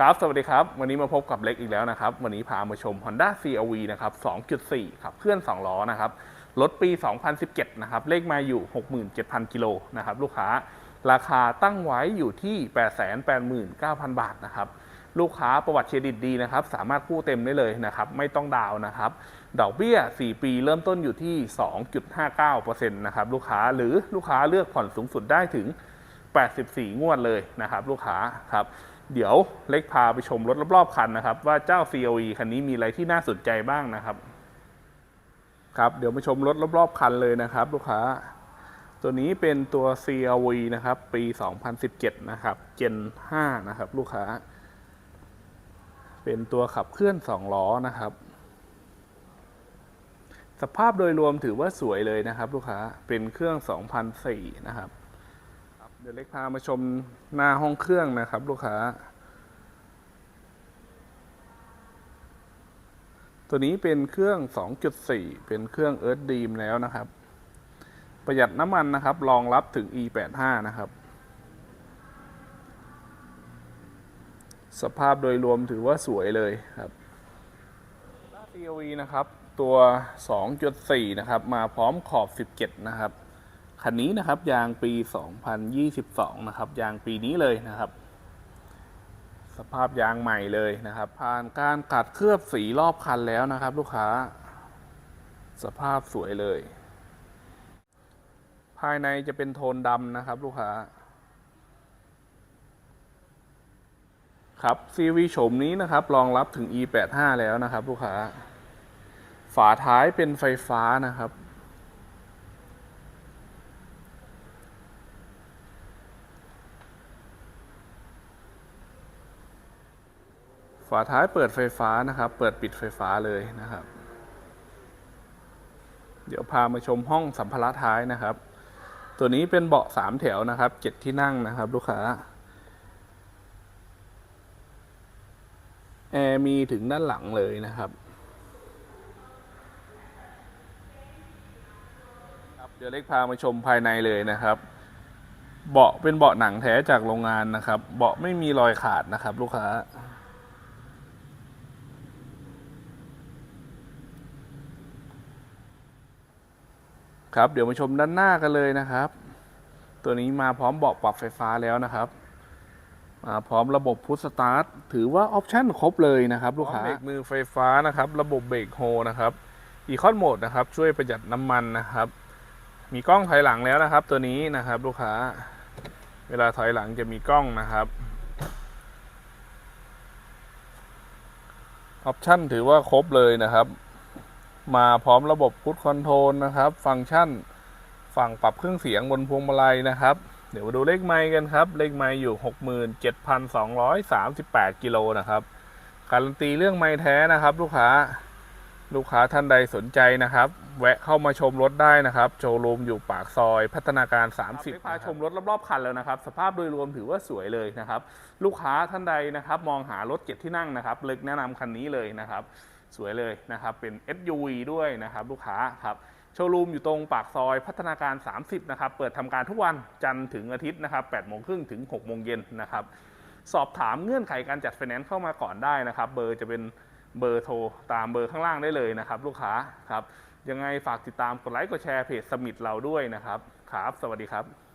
ครับ สวัสดีครับ วันนี้มาพบกับเล็กอีกแล้วนะครับ วันนี้พามาชม Honda CRV นะครับ 2.4 ครับเคลื่อน 2 ล้อนะครับ รถปี 2017 นะครับ เลขมาอยู่ 67,000 กิโลนะครับ ลูกค้า ราคาตั้งไว้อยู่ที่ 889,000 บาทนะครับ ลูกค้าประวัติเครดิตดีนะครับ สามารถกู้เต็มได้เลยนะครับ ไม่ต้องดาวน์นะครับ ดอกเบี้ย 4 ปีเริ่มต้นอยู่ที่ 2.59%นะครับ ลูกค้า หรือลูกค้าเลือกผ่อนสูงสุดได้ถึง 84 งวดเลยนะครับลูกค้าครับเดี๋ยวเล็กพาไปชมรถรอบๆคันนะครับ ว่าเจ้า CLE คันนี้มีอะไรที่น่าสนใจบ้างนะครับ ครับเดี๋ยวมาชมรถรอบๆคันเลยนะครับ ลูกค้า ตัวนี้เป็นตัว CRV นะครับ ปี 2017 นะครับ Gen 5 นะครับ ลูกค้า เป็นตัวขับเคลื่อน 2 ล้อนะครับ สภาพโดยรวมถือว่าสวยเลยนะครับ ลูกค้าเป็นเครื่อง 2004 นะครับ เดี๋ยวเล็กพามาชมหน้าห้องเครื่องนะครับ ลูกค้า ตัวนี้เป็นเครื่อง 2.4 เป็นเครื่องเอิร์ธดีมแล้วนะครับ ประหยัดน้ำมันนะครับ รองรับถึง E85 นะครับ สภาพโดยรวมถือว่าสวยเลยครับ CRV นะครับ ตัว 2.4 นะครับ มาพร้อมขอบ 17 นะครับ คันนี้นะครับ ยางปี 2022 นะครับ ยางปีนี้เลยนะครับ สภาพยางใหม่เลยนะครับ ผ่านการกัดเคลือบสีรอบคันแล้วนะครับ ลูกค้า สภาพสวยเลย ภายในจะเป็นโทนดำนะครับ ลูกค้าครับ CV โฉมนี้นะครับ รองรับถึง E85 แล้วนะครับ ลูกค้า ฝาท้ายเป็นไฟฟ้านะครับ ฝาท้ายเปิดไฟฟ้านะครับ เปิดปิดไฟฟ้าเลยนะครับ เดี๋ยวพามาชมห้องสัมภาระท้ายนะครับ ตัวนี้เป็นเบาะสามแถวนะครับเจ็ดที่นั่งนะครับ ลูกค้าแอร์มีถึงด้านหลังเลยนะครับครับเดี๋ยวเล็กพามาชมภายในเลยนะครับ เบาะเป็นเบาะหนังแท้จากโรงงานนะครับ เบาะไม่มีรอยขาดนะครับ ลูกค้า ครับ เดี๋ยวมาชมด้านหน้ากันเลยนะครับ ตัวนี้มาพร้อมเบาะปรับไฟฟ้าแล้วนะครับมาพร้อมระบบพุทสตาร์ทถือว่าออปชั่นครบเลยนะครับลูกค้าเบรกมือไฟฟ้านะครับ ระบบเบรกโฮนะครับอีคอนโหมดนะครับ ช่วยประหยัดน้ำมันนะครับ มีกล้องถอยหลังแล้วนะครับ ตัวนี้นะครับ ลูกค้า เวลาถอยหลังจะมีกล้องนะครับออปชั่นถือว่าครบเลยนะครับ มาพร้อมระบบพุทคอนโทรลนะครับ ฟังก์ชันฝั่งปรับเครื่องเสียงบนพวงมาลัยนะครับ เดี๋ยวมาดูเลขไมค์กันครับ เลขไมค์อยู่ 67,238 กิโลนะครับ การันตีเรื่องไมค์แท้นะครับ ลูกค้า ลูกค้าท่านใดสนใจนะครับ แวะเข้ามาชมรถได้นะครับ โชว์รูมอยู่ปากซอยพัฒนาการ 30พาชมรถรอบๆคันแล้วนะครับ สภาพโดยรวมถือว่าสวยเลยนะครับ ลูกค้าท่านใดนะครับ มองหารถเจ็ดที่นั่งนะครับ เล็กแนะนำคันนี้เลยนะครับ สวยเลยนะครับเป็น SUV ด้วยนะครับลูกค้าครับโชว์รูมอยู่ตรงปากซอยพัฒนาการ 30นะครับเปิดทำการทุกวันจันทร์ถึงอาทิตย์นะครับ8โมงครึ่งถึง6โมงเย็นนะครับสอบถามเงื่อนไขการจัดไฟแนนซ์เข้ามาก่อนได้นะครับ เบอร์จะเป็นเบอร์โทรตามเบอร์ข้างล่างได้เลยนะครับ ลูกค้าครับยังไงฝากติดตามกดไลค์กดแชร์เพจสมิธเราด้วยนะครับครับ สวัสดีครับ